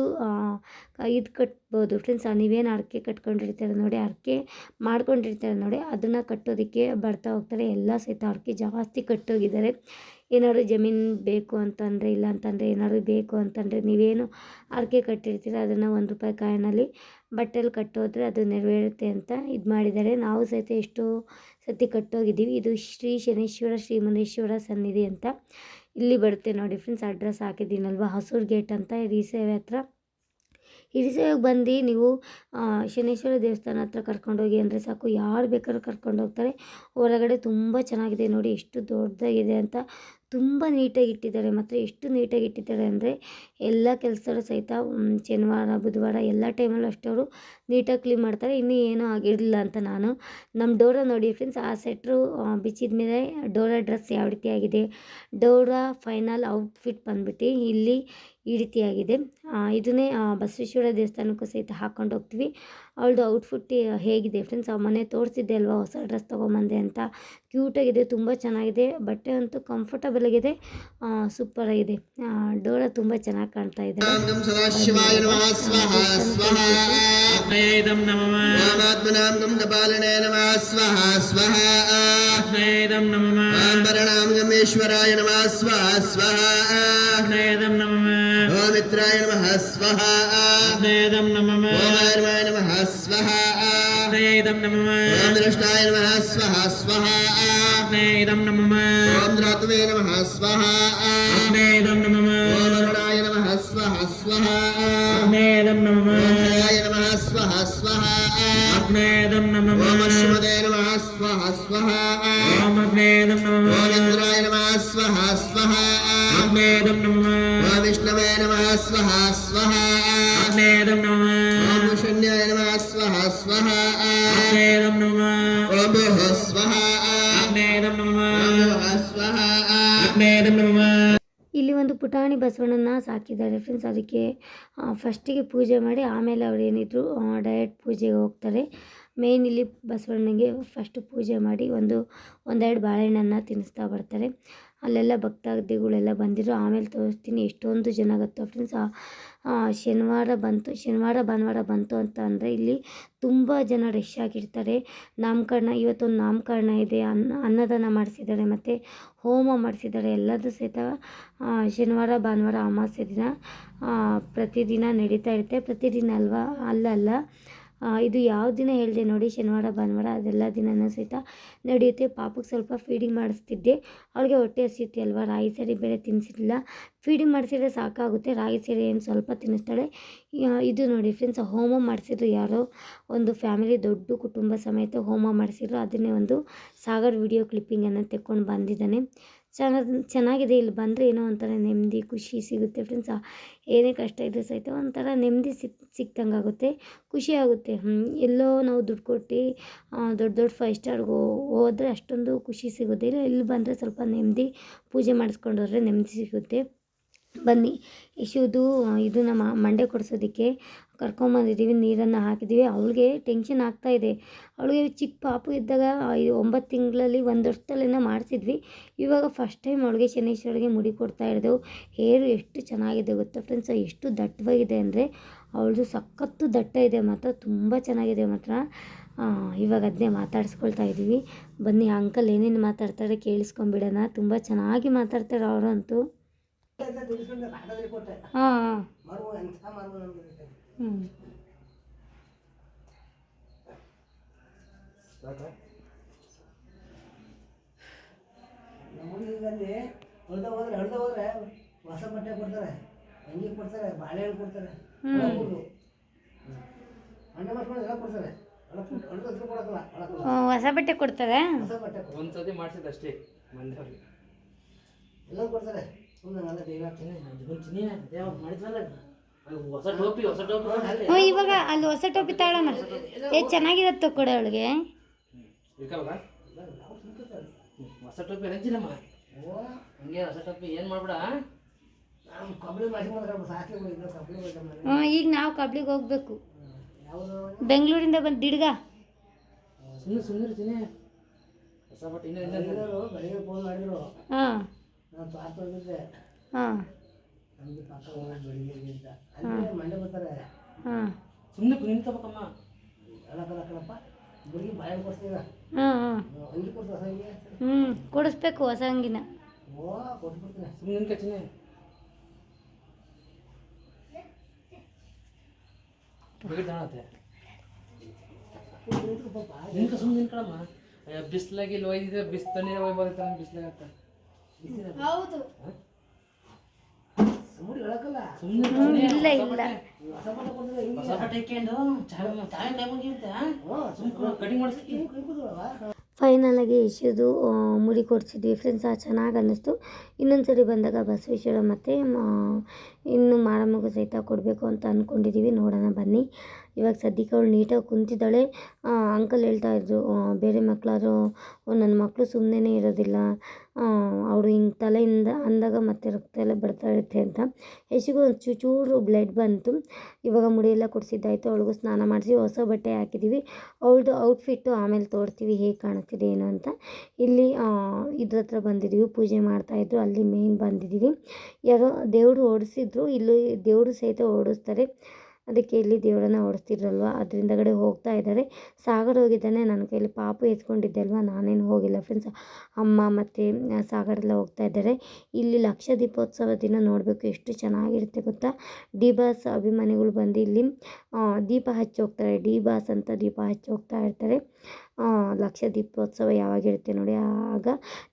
ಇದು ಕಟ್ಬೋದು. ಫ್ರೆಂಡ್ಸ್ ನೀವೇನು ಅರ್ಕೆ ಕಟ್ಕೊಂಡಿರ್ತಾರೆ ನೋಡಿ ಅರ್ಕೆ ಮಾಡ್ಕೊಂಡಿರ್ತಾರೆ ನೋಡಿ, ಅದನ್ನು ಕಟ್ಟೋದಕ್ಕೆ ಬರ್ತಾ ಹೋಗ್ತಾರೆ. ಎಲ್ಲ ಸಹಿತ ಅರ್ಕೆ ಜಾಸ್ತಿ ಕಟ್ಟೋಗಿದ್ದಾರೆ. ಏನಾದ್ರು ಜಮೀನು ಬೇಕು ಅಂತಂದರೆ, ಇಲ್ಲ ಅಂತಂದರೆ, ಏನಾದ್ರು ಬೇಕು ಅಂತಂದರೆ ನೀವೇನು ಅರ್ಕೆ ಕಟ್ಟಿರ್ತೀರ? ಅದನ್ನು ಒಂದು ರೂಪಾಯಿ ಕಾಯಿನಲ್ಲಿ ಬಟ್ಟೆಲಿ ಕಟ್ಟೋದ್ರೆ ಅದು ನೆರವೇರುತ್ತೆ ಅಂತ ಇದು ಮಾಡಿದ್ದಾರೆ. ನಾವು ಸಹಿತ ಎಷ್ಟೋ ಸತಿ ಕಟ್ಟೋಗಿದ್ದೀವಿ. ಇದು ಶ್ರೀ ಶನೇಶ್ವರ, ಶ್ರೀ ಮುನೇಶ್ವರ ಸನ್ನಿಧಿ ಅಂತ ಇಲ್ಲಿ ಬರುತ್ತೆ ನೋಡಿ ಫ್ರೆಂಡ್ಸ್. ಅಡ್ರೆಸ್ ಹಾಕಿದ್ದೀನಲ್ವ? ಹಸೂರು ಗೇಟ್ ಅಂತ ಹಿರಿಸೇವೆ ಹತ್ರ. ಹಿರಿಸೇವೆಗೆ ಬಂದು ನೀವು ಶನೇಶ್ವರ ದೇವಸ್ಥಾನ ಹತ್ರ ಕರ್ಕೊಂಡೋಗಿ ಅಂದರೆ ಸಾಕು. ಯಾರು ಬೇಕಾದ್ರೂ ಕರ್ಕೊಂಡು ಹೋಗ್ತಾರೆ ಹೊರಗಡೆ ತುಂಬ ಚೆನ್ನಾಗಿದೆ ನೋಡಿ. ಎಷ್ಟು ದೊಡ್ಡದಾಗಿದೆ ಅಂತ ತುಂಬ ನೀಟಾಗಿ ಇಟ್ಟಿದ್ದಾರೆ. ಮಾತ್ರ ಎಷ್ಟು ನೀಟಾಗಿ ಇಟ್ಟಿದ್ದಾರೆ ಅಂದರೆ ಎಲ್ಲ ಕೆಲಸದವರು ಸಹಿತ ಶನಿವಾರ, ಬುಧವಾರ ಎಲ್ಲ ಟೈಮಲ್ಲೂ ಅವರು ನೀಟಾಗಿ ಕ್ಲೀನ್ ಮಾಡ್ತಾರೆ. ಇನ್ನೂ ಏನೂ ಆಗಿರಲಿಲ್ಲ ಅಂತ ನಾನು ನಮ್ಮ ಡೋರ ನೋಡಿ ಫ್ರೆಂಡ್ಸ್ ಆ ಸೆಟ್ರು ಬಿಚ್ಚಿದ ಮೇಲೆ ಡೋರ ಡ್ರೆಸ್ ಯಾವ ರೀತಿ ಆಗಿದೆ. ಡೋರ ಫೈನಲ್ ಔಟ್ಫಿಟ್ ಬಂದ್ಬಿಟ್ಟು ಇಲ್ಲಿ ಈ ರೀತಿಯಾಗಿದೆ. ಇದನ್ನೇ ಬಸವೇಶ್ವರ ದೇವಸ್ಥಾನಕ್ಕೂ ಸಹಿತ ಹಾಕ್ಕೊಂಡು ಹೋಗ್ತೀವಿ. ಅವಳದು ಔಟ್ಫಿಟ್ ಹೇಗಿದೆ? ಫ್ರೆಂಡ್ಸ್ ಅವ್ರ ಮನೆ ತೋರಿಸಿದ್ದೆ ಅಲ್ವಾ? ಹೊಸ ಡ್ರೆಸ್ ತೊಗೊಂಬಂದೆ ಅಂತ. ಕ್ಯೂಟಾಗಿದೆ ತುಂಬ ಚೆನ್ನಾಗಿದೆ. ಬಟ್ಟೆ ಅಂತೂ ಕಂಫರ್ಟಬಲ್ ಆಗಿದೆ. ಸೂಪರ್ ಆಗಿದೆ. ಡೋರ ತುಂಬ ಚೆನ್ನಾಗಿ ಕಾಣ್ತಾ ಇದೆ. ನಮಃ ನಮಃ ನಮಃ. रुद्राय नमः स्वहा वेदं नमः ओमार्वाय नमः स्वहा वेदं नमः ओम दृष्टाय नमः स्वहा स्वहा वेदं नमः ओम द्रातवे नमः स्वहा वेदं नमः ओम अरुणाय नमः स्वहा स्वहा वेदं नमः ओम दयाय नमः स्वहा स्वहा वेदं नमः ओम अश्वदे नमः स्वहा स्वहा ओम वेदं नमः ओम इन्द्राय नमः स्वहा स्वहा वेदं नमः नमः स्वाहा स्वाहा ಅಗ್ನೇಯದಂ ನಮಃ ॐ शून्याय नमः स्वाहा स्वाहा ಅಗ್ನೇಯದಂ ನಮಃ ॐ भुः स्वाहा ಅಗ್ನೇಯದಂ ನಮಃ ॐ भुः स्वाहा ಅಗ್ನೇಯದಂ ನಮಃ ಇಲ್ಲಿ ಒಂದು ಪುಟಾಣಿ ಬಸವಣ್ಣನ ಸಾಕಿದ್ದಾರೆ ಫ್ರೆಂಡ್ಸ್ ಅದಕ್ಕೆ ಫಸ್ಟಿಗೆ ಪೂಜೆ ಮಾಡಿ ಆಮೇಲೆ ಅವ್ರು ಏನಿದ್ರು ಡಯಟ್ ಪೂಜೆಗೆ ಹೋಗ್ತಾರೆ ಮೇನ್ ಇಲ್ಲಿ ಬಸವಣ್ಣನಿಗೆ ಫಸ್ಟು ಪೂಜೆ ಮಾಡಿ ಒಂದು ಒಂದೆರಡು ಬಾಳೆಹಣ್ಣನ್ನು ತಿನ್ನಿಸ್ತಾ ಬರ್ತಾರೆ ಅಲ್ಲೆಲ್ಲ ಭಕ್ತಾದಿಗಳೆಲ್ಲ ಬಂದಿದ್ರು. ಆಮೇಲೆ ತೋರಿಸ್ತೀನಿ ಎಷ್ಟೊಂದು ಜನ ಗೊತ್ತಾ ಫ್ರೆಂಡ್ಸ್ ಶನಿವಾರ ಬಂತು ಶನಿವಾರ ಭಾನುವಾರ ಬಂತು ಅಂತ ಅಂದರೆ ಇಲ್ಲಿ ತುಂಬ ಜನ ರಶ್ ಆಗಿರ್ತಾರೆ. ನಾಮಕರಣ ಇವತ್ತೊಂದು ನಾಮಕರಣ ಇದೆ ಅನ್ನ ಅನ್ನದಾನ ಮಾಡಿಸಿದ್ದಾರೆ ಮತ್ತು ಹೋಮ ಮಾಡಿಸಿದ್ದಾರೆ. ಎಲ್ಲದೂ ಸಹಿತ ಶನಿವಾರ ಭಾನುವಾರ ಅಮಾವಾಸ್ಯೆ ದಿನ ಪ್ರತಿದಿನ ನಡೀತಾ ಇರುತ್ತೆ. ಪ್ರತಿದಿನ ಅಲ್ವಾ? ಅಲ್ಲ ಅಲ್ಲ. ಆ, ಇದು ಯಾವ ದಿನ ಹೇಳಿದೆ ನೋಡಿ, ಶನಿವಾರ, ಭಾನುವಾರ ಅದೆಲ್ಲ ದಿನನೂ ಸಹಿತ ನಡೆಯುತ್ತೆ. ಪಾಪಕ್ಕೆ ಸ್ವಲ್ಪ ಫೀಡಿಂಗ್ ಮಾಡಿಸ್ತಿದ್ದೆ. ಅವಳಿಗೆ ಹೊಟ್ಟೆ ಹಸಿಯುತ್ತೆ ಅಲ್ವಾ? ರಾಗಿ ಸರಿ ಬೇರೆ ತಿನ್ನಿಸಿರಲಿಲ್ಲ ಫೀಡಿಂಗ್ ಮಾಡಿಸಿದ್ರೆ ಸಾಕಾಗುತ್ತೆ. ರಾಗಿ ಸರಿ ಏನು ಸ್ವಲ್ಪ ತಿನ್ನಿಸ್ತಾಳೆ. ಇದು ನೋಡಿ ಫ್ರೆಂಡ್ಸ್ ಹೋಮ ಮಾಡಿಸಿದ್ರು ಯಾರೋ ಒಂದು ಫ್ಯಾಮಿಲಿ ದೊಡ್ಡ ಕುಟುಂಬ ಸಮೇತ ಹೋಮ ಮಾಡಿಸಿದ್ರು. ಅದನ್ನೇ ಒಂದು ಸಾಗರ್ ವಿಡಿಯೋ ಕ್ಲಿಪ್ಪಿಂಗನ್ನು ತೆಕ್ಕೊಂಡು ಬಂದಿದ್ದಾನೆ. ಚೆನ್ನಾಗಿ ಚೆನ್ನಾಗಿದೆ ಇಲ್ಲಿ ಬಂದರೆ ಏನೋ ಒಂಥರ ನೆಮ್ಮದಿ, ಖುಷಿ ಸಿಗುತ್ತೆ ಫ್ರೆಂಡ್ಸ್ ಏನೇ ಕಷ್ಟ ಇದ್ರೂ ಸಹಿತ ಒಂಥರ ನೆಮ್ಮದಿ ಸಿಕ್ ಸಿಕ್ತಂಗೆ ಆಗುತ್ತೆ, ಖುಷಿ ಆಗುತ್ತೆ. ಎಲ್ಲೋ ನಾವು ದುಡ್ಡು ಕೊಟ್ಟು ದೊಡ್ಡ ದೊಡ್ಡ ಫೈವ್ ಸ್ಟಾರ್ಗೆ ಹೋದರೆ ಅಷ್ಟೊಂದು ಖುಷಿ ಸಿಗೋದಿಲ್ಲ ಇಲ್ಲಿ ಬಂದರೆ ಸ್ವಲ್ಪ ನೆಮ್ಮದಿ, ಪೂಜೆ ಮಾಡಿಸ್ಕೊಂಡು ಹೋದ್ರೆ ನೆಮ್ಮದಿ ಸಿಗುತ್ತೆ. ಬನ್ನಿ. ಯಶುದು ಇದು ನಮ್ಮ ಮಂಡೆ ಕೊಡಿಸೋದಕ್ಕೆ ಕರ್ಕೊಂಬಂದಿದ್ದೀವಿ, ನೀರನ್ನು ಹಾಕಿದ್ದೀವಿ. ಅವಳಿಗೆ ಟೆನ್ಷನ್ ಆಗ್ತಾ ಇದೆ. ಅವಳಿಗೆ ಚಿಕ್ಕ ಪಾಪು ಇದ್ದಾಗ ಒಂಬತ್ತು ತಿಂಗಳಲ್ಲಿ ಒಂದು ವರ್ಷದಲ್ಲೇನೋ ಮಾಡಿಸಿದ್ವಿ. ಇವಾಗ ಫಸ್ಟ್ ಟೈಮ್ ಅವಳಿಗೆ ಶನೇಶ್ವರಿಗೆ ಮುಡಿ ಕೊಡ್ತಾ ಇರೋದು. ಹೇರು ಎಷ್ಟು ಚೆನ್ನಾಗಿದೆ ಗೊತ್ತಾ ಫ್ರೆಂಡ್ಸ್ ಎಷ್ಟು ದಟ್ಟವಾಗಿದೆ ಅಂದರೆ, ಅವಳದು ಸಖತ್ತು ದಟ್ಟ ಇದೆ ಮಾತ್ರ, ತುಂಬ ಚೆನ್ನಾಗಿದೆ ಮಾತ್ರ. ಇವಾಗ ಅದನ್ನೇ ಮಾತಾಡಿಸ್ಕೊಳ್ತಾ ಇದ್ದೀವಿ. ಬನ್ನಿ ಅಂಕಲ್ ಏನೇನು ಮಾತಾಡ್ತಾರೆ ಕೇಳಿಸ್ಕೊಂಬಿಡೋಣ ತುಂಬ ಚೆನ್ನಾಗಿ ಮಾತಾಡ್ತಾರೆ ಅವರಂತೂ. ಹಾಂ ಹಾಂ ಹ್ಞೂ ನಮ್ಮೂರಿನಲ್ಲಿ ಹೊಲ್ದ ಹೋದ್ರೆ ಹಳ್ದ ಹೋದ್ರೆ ಹೊಸ ಬಟ್ಟೆ ಕೊಡ್ತಾರೆ ಅಂಗಿ ಕೊಡ್ತಾರೆ ಬಾಳೆಹಣ್ಣು ಕೊಡ್ತಾರೆ. ಹಣ್ಣು ಮಾಡ್ಕೊಂಡು ಎಲ್ಲ ಕೊಡ್ತಾರೆ ಹೊಸ ಬಟ್ಟೆ ಕೊಡ್ತಾರೆ ಹೊಸ ಬಟ್ಟೆ. ಒಂದ್ಸತಿ ಮಾಡ್ಸಿದ್ದು ಅಷ್ಟೇ ಎಲ್ಲ ಕೊಡ್ತಾರೆ ಹ್ಞೂ ಇವಾಗ ಅಲ್ಲಿ ಹೊಸ ಟೋಪಿ ತಾಳಮ್ಮ. ಏ ಚೆನ್ನಾಗಿರತ್ತೆ ಕೊಡೆ ಅವಳಿಗೆ. ಹೊಸ ಟೋಪಿ ರಂಜಿನಮ್ಮ ಹಂಗೆ ಹೊಸ ಟೋಪಿ ಏನು ಮಾಡ್ಬಿಡ? ಹ್ಞೂ ಈಗ ನಾವು ಕಬ್ಲಿಗೆ ಹೋಗ್ಬೇಕು. ಬೆಂಗಳೂರಿಂದ ಬಂದು ದಿಡ್ಗ. ಸುಮ್ಮನೆ ಸುಮ್ಮನೆ ಹೊಸ ಬಟ್ಟೆ ಹಾಂ. ಹಾಂ. ಹಾಂ. ಸುಮ್ಮನೆ ಹಂಗೆ ಹ್ಞೂ ಕೊಡಿಸ್ಬೇಕು ಹೊಸ ಅಂಗಿನ ಬಿಸ್ಲಾಗಿ ಇಲ್ಲಿ ಒಯ್ದಿದ್ರೆ ಬಿಸ್ ತಣ್ಣೀರ ಒಯ್ಬೋದೈತೆ ಬಿಸ್ಲಾಗತ್ತ. ಹೌದು. ಸುಮ್ಮನೆ ಇಲ್ಲ ಇಲ್ಲ. ಹೊಸ ಬಟ್ಟೆ ಕೊಡ್ತಾರೆ ಹಿಂಗೆ? ಹೊಸ ಬಟ್ಟೆ ಇಕ್ಕೊಂಡು ಚಾವೆ ಚಾವೆ ಕೈ ಮುಗಿಯುತ್ತೆ ಸುಮ್ಮನೆ ಕಟಿಂಗ್ ಮಾಡಿಸ್ತೀನಿ ಕೈ ಕೂದಲವಾ ಫೈನಲಾಗಿ ಯಶುದು ಮುಡಿ ಕೊಡಿಸಿದ್ವಿ. ಫ್ರೆಂಡ್ಸ್ ಆ ಚೆನ್ನಾಗಿ ಅನ್ನಿಸ್ತು. ಇನ್ನೊಂದು ಸರಿ ಬಂದಾಗ ಬಸವೇಶ್ವರ ಮತ್ತು ಇನ್ನು ಮಾರಮ್ಮಗೂ ಸಹಿತ ಕೊಡಬೇಕು ಅಂತ ಅಂದ್ಕೊಂಡಿದ್ದೀವಿ ನೋಡೋಣ ಬನ್ನಿ. ಇವಾಗ ಸದ್ಯಕ್ಕೆ ಅವಳು ನೀಟಾಗಿ ಕುಂತಿದ್ದಾಳೆ. ಅಂಕಲ್ ಹೇಳ್ತಾ ಇದ್ದರು ಬೇರೆ ಮಕ್ಕಳಾದ್ರು ನನ್ನ ಮಕ್ಕಳು ಸುಮ್ಮನೆ ಇರೋದಿಲ್ಲ. ಅವರು ಹಿಂಗೆ ತಲೆಯಿಂದ ಅಂದಾಗ ಮತ್ತೆ ರಕ್ತ ಎಲ್ಲ ಬರ್ತಾ ಇರುತ್ತೆ ಅಂತ. ಹೆಚ್ಚಿಗೂ ಒಂದು ಚೂಚೂರು ಬ್ಲಡ್ ಬಂತು. ಇವಾಗ ಮುಡಿಯೆಲ್ಲ ಕೊಡಿಸಿದ್ದಾಯ್ತು. ಅವಳಿಗೂ ಸ್ನಾನ ಮಾಡಿಸಿ ಹೊಸ ಬಟ್ಟೆ ಹಾಕಿದ್ದೀವಿ ಅವಳದು ಔಟ್ಫಿಟ್ಟು ಆಮೇಲೆ ತೋರ್ತೀವಿ ಹೇಗೆ ಕಾಣುತ್ತಿದೆ ಏನು ಅಂತ. ಇಲ್ಲಿ ಇದ್ರ ಹತ್ರ ಬಂದಿದ್ದೀವಿ ಪೂಜೆ ಮಾಡ್ತಾಯಿದ್ರು ಅಲ್ಲಿ ಮೇನ್ ಬಂದಿದ್ದೀವಿ ಯಾರೋ, ದೇವರು ಓಡಿಸಿದ್ರು. ಇಲ್ಲಿ ದೇವರು ಸಹಿತ ಓಡಿಸ್ತಾರೆ. ಅದಕ್ಕೆ ಇಲ್ಲಿ ದೇವರನ್ನ ಓಡಿಸ್ತಿದ್ರಲ್ವ ಅದರಿಂದಗಡೆ ಹೋಗ್ತಾ ಇದ್ದಾರೆ. ಸಾಗರ್ ಹೋಗಿದ್ದಾನೆ. ನನ್ನ ಕೈಯಲ್ಲಿ ಪಾಪು ಎತ್ಕೊಂಡಿದ್ದೆ ಅಲ್ವಾ ನಾನೇನು ಹೋಗಿಲ್ಲ ಫ್ರೆಂಡ್ಸ್ ಅಮ್ಮ ಮತ್ತು ಸಾಗರ್ ಹೋಗ್ತಾ ಇದ್ದಾರೆ. ಇಲ್ಲಿ ಲಕ್ಷ ದೀಪೋತ್ಸವ ದಿನ ನೋಡಬೇಕು. ಎಷ್ಟು ಚೆನ್ನಾಗಿರುತ್ತೆ ಗೊತ್ತಾ? ಡಿ ಬಾಸ್ ಅಭಿಮಾನಿಗಳು ಬಂದು ಇಲ್ಲಿ ದೀಪ ಹಚ್ಚಿ ಹೋಗ್ತಾರೆ. ಡಿ ಬಾಸ್ ಅಂತ ದೀಪ ಹಚ್ಚಿ ಹೋಗ್ತಾ ಇರ್ತಾರೆ. ಲಕ್ಷ ದೀಪೋತ್ಸವ ಯಾವಾಗಿರುತ್ತೆ ನೋಡಿ. ಆಗ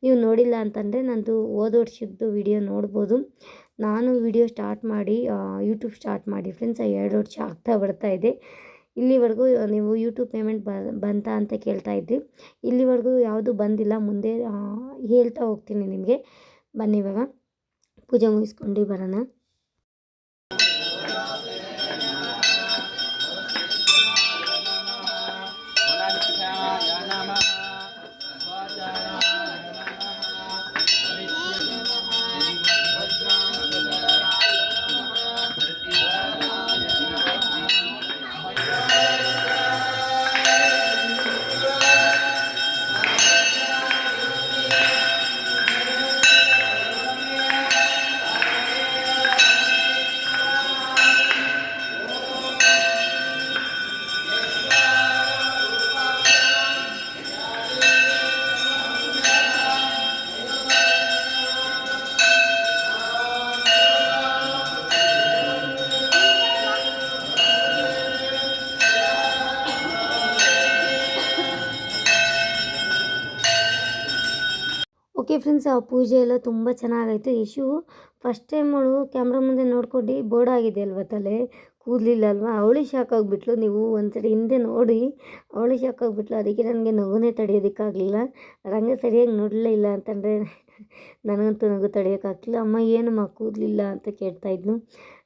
ನೀವು ನೋಡಿಲ್ಲ ಅಂತಂದರೆ ನಂದು ವರ್ಷದ್ದು ವಿಡಿಯೋ ನೋಡ್ಬೋದು. ನಾನು ವಿಡಿಯೋ ಸ್ಟಾರ್ಟ್ ಮಾಡಿ ಯೂಟ್ಯೂಬ್ ಸ್ಟಾರ್ಟ್ ಮಾಡಿ ಫ್ರೆಂಡ್ಸ್ ಎರಡು ವರ್ಷ ಆಗ್ತಾ ಬರ್ತಾ ಇದೆ. ಇಲ್ಲಿವರೆಗೂ ನೀವು ಯೂಟ್ಯೂಬ್ ಪೇಮೆಂಟ್ ಬ, ಬಂತಾ ಅಂತ ಕೇಳ್ತಾ ಇದ್ರಿ ಇಲ್ಲಿವರೆಗೂ ಯಾವುದು ಬಂದಿಲ್ಲ. ಮುಂದೆ ಹೇಳ್ತಾ ಹೋಗ್ತೀನಿ ನಿಮಗೆ. ಬನ್ನಿ ಇವಾಗ. ಪೂಜೆ ಮುಗಿಸ್ಕೊಂಡು ಬರೋಣ. ಫ್ರೆಂಡ್ಸ್ ಆ ಪೂಜೆ ಎಲ್ಲ ತುಂಬ ಚೆನ್ನಾಗಾಯಿತು. ಯಶು ಫಸ್ಟ್ ಟೈಮ್ ಅವಳು ಕ್ಯಾಮ್ರಾ ಮುಂದೆ ನೋಡ್ಕೊಂಡು, ಬೋರ್ಡ್ ಆಗಿದೆ ಅಲ್ವಾ ತಲೆ? ಕೂದಲಿಲ್ಲ ಅಲ್ವಾ? ಅವಳಿ ಶಾಕ್ ಆಗಿಬಿಟ್ಲು. ನೀವು ಒಂದ್ಸರಿ ಹಿಂದೆ ನೋಡಿ, ಅವಳಿ ಶಾಕ್ ಆಗಿಬಿಟ್ಲು. ಅದಕ್ಕೆ ನನಗೆ ನಗುನೇ ತಡೆಯೋದಕ್ಕಾಗಲಿಲ್ಲ ರಂಗ ಸರಿಯಾಗಿ ನೋಡಲೇ ಇಲ್ಲ ಅಂತಂದರೆ ನನಗಂತೂ ನಗು ತಡೆಯೋಕ್ಕಾಗ್ತಿಲ್ಲ ಅಮ್ಮ, ಏನಮ್ಮ? ಕೂದಲಿಲ್ಲ ಅಂತ ಕೇಳ್ತಾ ಕೇಳ್ತಾಯಿದ್ಲು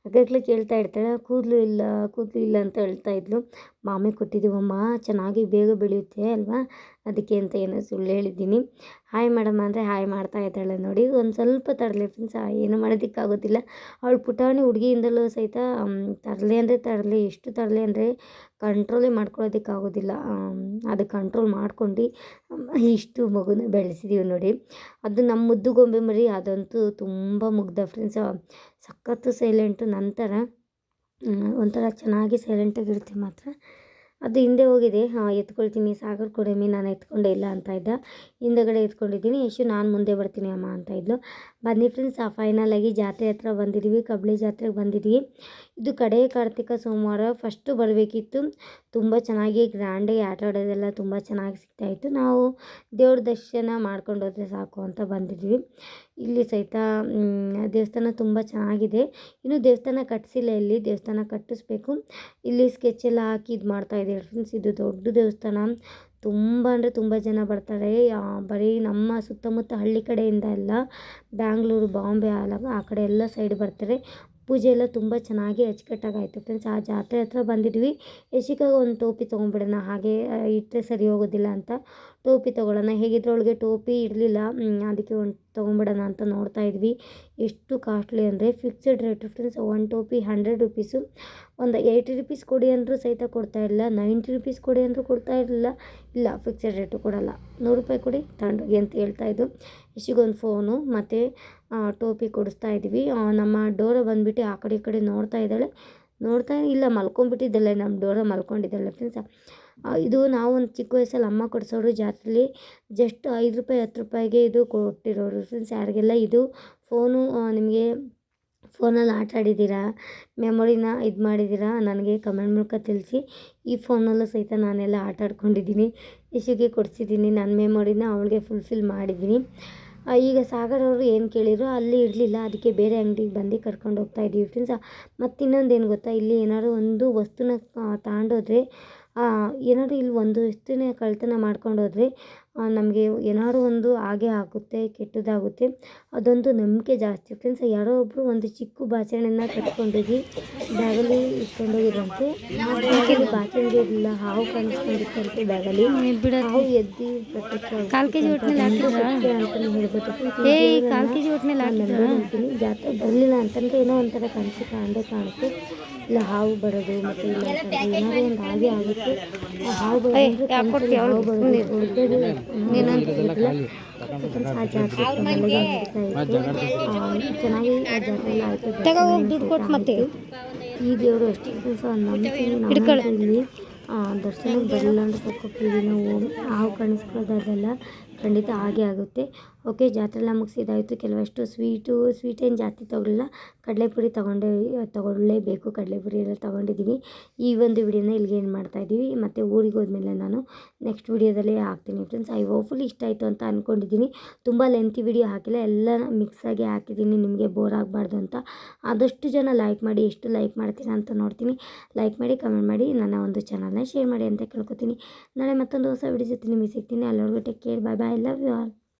ಹಗಟ್ಲೆ ಕೇಳ್ತಾ ಇರ್ತಾಳೆ. ಕೂದಲು ಇಲ್ಲ ಕೂದಲು ಇಲ್ಲ ಅಂತ ಹೇಳ್ತಾ ಇದ್ಲು. ಮಾಮೆ ಕೊಟ್ಟಿದ್ದೀವಮ್ಮ, ಚೆನ್ನಾಗಿ ಬೇಗ ಬೆಳೆಯುತ್ತೆ ಅಲ್ವಾ? ಅದಕ್ಕೆ ಅಂತ ಏನೋ ಸುಳ್ಳು ಹೇಳಿದ್ದೀನಿ. ಹಾಯ್ ಮೇಡಮ್ ಅಂದರೆ ಹಾಯ್ ಮಾಡ್ತಾ ಇದ್ದಾಳೆ ನೋಡಿ. ಒಂದು ಸ್ವಲ್ಪ ತರಲೆ ಫ್ರೆಂಡ್ಸ್ ಏನು ಮಾಡೋದಕ್ಕಾಗೋದಿಲ್ಲ. ಅವಳು ಪುಟಾಣಿ ಹುಡುಗಿಯಿಂದಲೂ ಸಹಿತ ತರಲೆ ಅಂದರೆ ತರಲೆ, ಎಷ್ಟು ತರಲೆ ಅಂದರೆ ಕಂಟ್ರೋಲೇ ಮಾಡ್ಕೊಳ್ಳೋದಕ್ಕಾಗೋದಿಲ್ಲ. ಅದು ಕಂಟ್ರೋಲ್ ಮಾಡ್ಕೊಂಡು ಇಷ್ಟು ಮಗುನ ಬೆಳೆಸಿದೀವಿ ನೋಡಿ. ಅದು ನಮ್ಮ ಮುದ್ದು ಗೊಂಬೆ ಮರಿ, ಅದಂತೂ ತುಂಬ ಮುಗ್ಧ ಫ್ರೆಂಡ್ಸ್ ಸಖತ್ತು ಸೈಲೆಂಟು ನಂತರ ಒಂಥರ ಚೆನ್ನಾಗಿ ಸೈಲೆಂಟಾಗಿರುತ್ತೆ ಮಾತ್ರ. ಅದು ಹಿಂದೆ ಹೋಗಿದೆ. ಹಾಂ, ಎತ್ಕೊಳ್ತೀನಿ. ಸಾಗರ್ ಕೊಡಮ್ಮಿ ನಾನು ಎತ್ಕೊಂಡೆ ಇಲ್ಲ ಅಂತ ಇದ್ದ. ಹಿಂದೆಗಡೆ ಎತ್ಕೊಂಡಿದ್ದೀನಿ. ಯಶು, ನಾನು ಮುಂದೆ ಬರ್ತೀನಿ ಅಮ್ಮ ಅಂತ ಇದ್ಲು. ಬನ್ನಿ ಫ್ರೆಂಡ್ಸ್ ಆ ಫೈನಲ್ ಆಗಿ ಜಾತ್ರೆ ಹತ್ರ ಬಂದಿದ್ದೀವಿ. ಕಬ್ಳಿ ಜಾತ್ರೆಗೆ ಬಂದಿದ್ವಿ ಇದು ಕಡೆ ಕಾರ್ತಿಕ ಸೋಮವಾರ ಫಸ್ಟು ಬರಬೇಕಿತ್ತು. ತುಂಬ ಚೆನ್ನಾಗಿ ಗ್ರ್ಯಾಂಡಾಗಿ ಆಟ ಆಡೋದೆಲ್ಲ ತುಂಬ ಚೆನ್ನಾಗಿ ಸಿಗ್ತಾಯಿತ್ತು. ನಾವು ದೇವ್ರ ದರ್ಶನ ಮಾಡ್ಕೊಂಡು ಹೋದರೆ ಸಾಕು ಅಂತ ಬಂದಿದ್ವಿ. ಇಲ್ಲಿ ಸಹಿತ ದೇವಸ್ಥಾನ ತುಂಬ ಚೆನ್ನಾಗಿದೆ. ಇನ್ನು ದೇವಸ್ಥಾನ ಕಟ್ಟಿಸಿಲ್ಲ ಇಲ್ಲಿ, ದೇವಸ್ಥಾನ ಕಟ್ಟಿಸ್ಬೇಕು. ಇಲ್ಲಿ ಸ್ಕೆಚ್ ಎಲ್ಲ ಹಾಕಿ ಇದು ಮಾಡ್ತಾಯಿದ್ದೀವಿ ಫ್ರೆಂಡ್ಸ್ ಇದು ದೊಡ್ಡ ದೇವಸ್ಥಾನ. ತುಂಬ ಅಂದರೆ ತುಂಬ ಜನ ಬರ್ತಾರೆ. ಬರೀ ನಮ್ಮ ಸುತ್ತಮುತ್ತ ಹಳ್ಳಿ ಕಡೆಯಿಂದ ಎಲ್ಲ, ಬ್ಯಾಂಗ್ಳೂರು, ಬಾಂಬೆ, ಆ ಕಡೆ ಎಲ್ಲ ಸೈಡ್ ಬರ್ತಾರೆ. ಪೂಜೆ ಎಲ್ಲ ತುಂಬ ಚೆನ್ನಾಗಿ ಅಚ್ಚುಕಟ್ಟಾಗಿ ಆಯಿತು ಫ್ರೆಂಡ್ಸ್, ಆ ಜಾತ್ರೆ ಹತ್ರ ಬಂದಿದ್ವಿ. ಯಶಿಕಾಗ ಒಂದು ಟೋಪಿ ತೊಗೊಂಬಿಡೋಣ ಹಾಗೆ ಇಟ್ಟರೆ ಸರಿ ಹೋಗೋದಿಲ್ಲ ಅಂತ ಟೋಪಿ ತೊಗೊಳ್ಳೋಣ. ಹೇಗಿದ್ರೊಳಗೆ ಟೋಪಿ ಇರಲಿಲ್ಲ ಅದಕ್ಕೆ ಒಂದು ತೊಗೊಂಬಿಡೋಣ ಅಂತ ನೋಡ್ತಾ ಇದ್ವಿ. ಎಷ್ಟು ಕಾಸ್ಟ್ಲಿ ಅಂದರೆ ಫಿಕ್ಸೆಡ್ ರೇಟ್ ಫ್ರೆಂಡ್ಸ್ ಒನ್ ಟೋಪಿ ಹಂಡ್ರೆಡ್ ರುಪೀಸು ಒಂದು ಏಯ್ಟಿ ರುಪೀಸ್ ಕೊಡಿ ಅಂದರೂ ಸಹಿತ ಕೊಡ್ತಾ ಇರಲಿಲ್ಲ. ನೈಂಟಿ ರುಪೀಸ್ ಕೊಡಿ ಅಂದರೂ ಕೊಡ್ತಾ ಇರಲಿಲ್ಲ. ಇಲ್ಲ ಫಿಕ್ಸೆಡ್ ರೇಟು ಕೊಡಲ್ಲ. ನೂರು ರೂಪಾಯಿ ಕೊಡಿ ತಗೊಂಡೋಗಿ ಅಂತ ಹೇಳ್ತಾಯಿದ್ದು ಯಶಿಗೊಂದು ಫೋನು ಮತ್ತು ಟೋಪಿ ಕೊಡಿಸ್ತಾ ಇದ್ವಿ. ನಮ್ಮ ಡೋರ ಬಂದುಬಿಟ್ಟು ಆ ಕಡೆ ಈ ಕಡೆ ನೋಡ್ತಾ ಇದ್ದಾಳೆ. ನೋಡ್ತಾ ಇಲ್ಲ, ಮಲ್ಕೊಂಡ್ಬಿಟ್ಟಿದ್ದಾಳೆ. ನಮ್ಮ ಡೋರ ಮಲ್ಕೊಂಡಿದ್ದಾಳೆ ಫ್ರೆಂಡ್ಸ್ ಇದು ನಾವು ಒಂದು ಚಿಕ್ಕ ವಯಸ್ಸಲ್ಲಿ ಅಮ್ಮ ಕೊಡಿಸೋರು ಜಾತ್ರೆಲಿ ಜಸ್ಟ್ ಐದು ರೂಪಾಯಿ, ಹತ್ತು ರೂಪಾಯಿಗೆ ಇದು ಕೊಟ್ಟಿರೋರು ಫ್ರೆಂಡ್ಸ್ ಯಾರಿಗೆಲ್ಲ ಇದು ಫೋನು ನಿಮಗೆ ಫೋನಲ್ಲಿ ಆಟ ಆಡಿದ್ದೀರಾ ಮೆಮೊರಿನ ಇದು ಮಾಡಿದ್ದೀರಾ, ನನಗೆ ಕಮೆಂಟ್ ಮೂಲಕ ತಿಳಿಸಿ. ಈ ಫೋನಲ್ಲೂ ಸಹಿತ ನಾನೆಲ್ಲ ಆಟ ಆಡ್ಕೊಂಡಿದ್ದೀನಿ. ಇಶುಗೆ ಕೊಡಿಸಿದ್ದೀನಿ. ನನ್ನ ಮೆಮೊರಿನ ಅವಳಿಗೆ ಫುಲ್ಫಿಲ್ ಮಾಡಿದ್ದೀನಿ. ಈಗ ಸಾಗರ್ ಅವರು ಏನು ಕೇಳಿದ್ರು, ಅಲ್ಲಿ ಇರಲಿಲ್ಲ, ಅದಕ್ಕೆ ಬೇರೆ ಅಂಗ್ಡಿಗೆ ಬಂದು ಕರ್ಕೊಂಡು ಹೋಗ್ತಾ ಇದ್ದೀವಿ ಫ್ರೆಂಡ್ಸ್ ಮತ್ತು ಇನ್ನೊಂದು ಏನು ಗೊತ್ತಾ, ಇಲ್ಲಿ ಏನಾದ್ರು ಒಂದು ವಸ್ತುನ ತಗೊಂಡೋದ್ರೆ ಏನಾದ್ರು ಇಲ್ಲಿ ಒಂದು ವಸ್ತುನ ಕಳ್ಳತನ ಮಾಡ್ಕೊಂಡೋದ್ರೆ ನಮಗೆ ಏನಾದ್ರು ಒಂದು ಆಗೇ ಆಗುತ್ತೆ ಕೆಟ್ಟದಾಗುತ್ತೆ ಅದೊಂದು ನಂಬಿಕೆ ಜಾಸ್ತಿ. ಫ್ರೆಂಡ್ಸ್ ಯಾರೋ ಒಬ್ಬರು ಒಂದು ಚಿಕ್ಕ ಬಾಚಣೆಯನ್ನು ಕಟ್ಕೊಂಡೋಗಿ ಬ್ಯಾಗಲ್ಲಿ ಇಟ್ಕೊಂಡೋಗಿರಂತೆ ಬ್ಯಾಗಲ್ಲಿ ಬಾಚಣಿಗೆ ಇರಲಿಲ್ಲ ಹಾವು ಕಾಣಿಸ್ಕೊಂಡಿತ್ತಂತೆ ಬ್ಯಾಗಲ್ಲಿ. ಹಾವು ಎದ್ದು ಪ್ರತ್ಯಕ್ಷ ಕಾಲು ಕೆ ಜಿ ಒಟ್ಟಿನಲ್ಲಿ ಹಾಕಿದ್ರಾ? ಅಂತಲೇ ಹೇಳ್ಬೋದು ಏ ಕಾಲು ಕೆ ಜಿ ಒಟ್ಟಿನಲ್ಲಿ ಜಾತ್ರೆ ಬರಲಿಲ್ಲ ಅಂತಂದರೆ ಏನೋ ಒಂಥರ ಕನಸು ಕಾಣದೆ ಕಾಣುತ್ತೆ. ಇಲ್ಲ ಹಾವು ಬರೋದು ಮತ್ತು ಏನಾದ್ರು ಒಂದು ಹಾಗೆ ಆಗುತ್ತೆ. ಆ ಹಾವು ಬರೋದು ಹಾವು ಉಳ್ದೋದು ಆ ಜಾತ್ರೆ ಚೆನ್ನಾಗಿ ಆ, ಜಾತ್ರೆ ಆಯಿತು ದುಡ್ಡು ಕೊಟ್ಟು ಮತ್ತೆ. ಈ ದೇವರು ಅಷ್ಟೇ ದಿವಸ ಇಲ್ಲಿ ಆ, ದರ್ಶನಕ್ಕೆ ಬರಲಿಲ್ಲ ಅಂದ್ರೆ ಸ್ವಲ್ಪ ನಾವು ಹಾವು ಕಾಣಿಸ್ಕೊಳ್ಳೋದೆಲ್ಲ ಖಂಡಿತ ಹಾಗೆ ಆಗುತ್ತೆ. ಓಕೆ ಜಾತ್ರೆ ಎಲ್ಲ ಕೆಲವಷ್ಟು ಸ್ವೀಟು ಸ್ವೀಟ್ ಏನು ಜಾಸ್ತಿ ತೊಗೊಳಿಲ್ಲ ಕಡಲೆಪುರಿ ತೊಗೊಂಡೇ, ತೊಗೊಳ್ಳೇಬೇಕು. ಕಡಲೆಪುರಿ ಎಲ್ಲ ತೊಗೊಂಡಿದ್ದೀವಿ ಈ ಒಂದು ವಿಡಿಯೋನ ಇಲ್ಲಿಗೆ ಏನು ಮಾಡ್ತಾಯಿದ್ದೀವಿ ಮತ್ತು ಊರಿಗೆ ಹೋದ್ಮೇಲೆ ನಾನು ನೆಕ್ಸ್ಟ್ ವಿಡಿಯೋದಲ್ಲಿ ಹಾಕ್ತೀನಿ ಫ್ರೆಂಡ್ಸ್ ಐ ಹೋಪ್ಫುಲಿ ಇಷ್ಟ ಆಯಿತು ಅಂತ ಅಂದ್ಕೊಂಡಿದ್ದೀನಿ ತುಂಬ ಲೆಂತಿ ವಿಡಿಯೋ ಹಾಕಿಲ್ಲ. ಎಲ್ಲ ಮಿಕ್ಸಾಗಿ ಹಾಕಿದ್ದೀನಿ. ನಿಮಗೆ ಬೋರ್ ಆಗಬಾರ್ದು ಅಂತ. ಆದಷ್ಟು ಜನ ಲೈಕ್ ಮಾಡಿ, ಎಷ್ಟು ಲೈಕ್ ಮಾಡ್ತೀರಾ ಅಂತ ನೋಡ್ತೀನಿ. ಲೈಕ್ ಮಾಡಿ ಕಮೆಂಟ್ ಮಾಡಿ, ನನ್ನ ಒಂದು ಚಾನಲ್ನ ಶೇರ್ ಮಾಡಿ ಅಂತ ಕೇಳ್ಕೊತೀನಿ. ನಾಳೆ ಮತ್ತೊಂದು ಹೊಸ ವಿಡಿಯೋ ಜೊತೆ ನಿಮಗೆ ಸಿಗ್ತೀನಿ. ಅಲ್ಲಿವರೆಗೂ take care bye bye I love you all.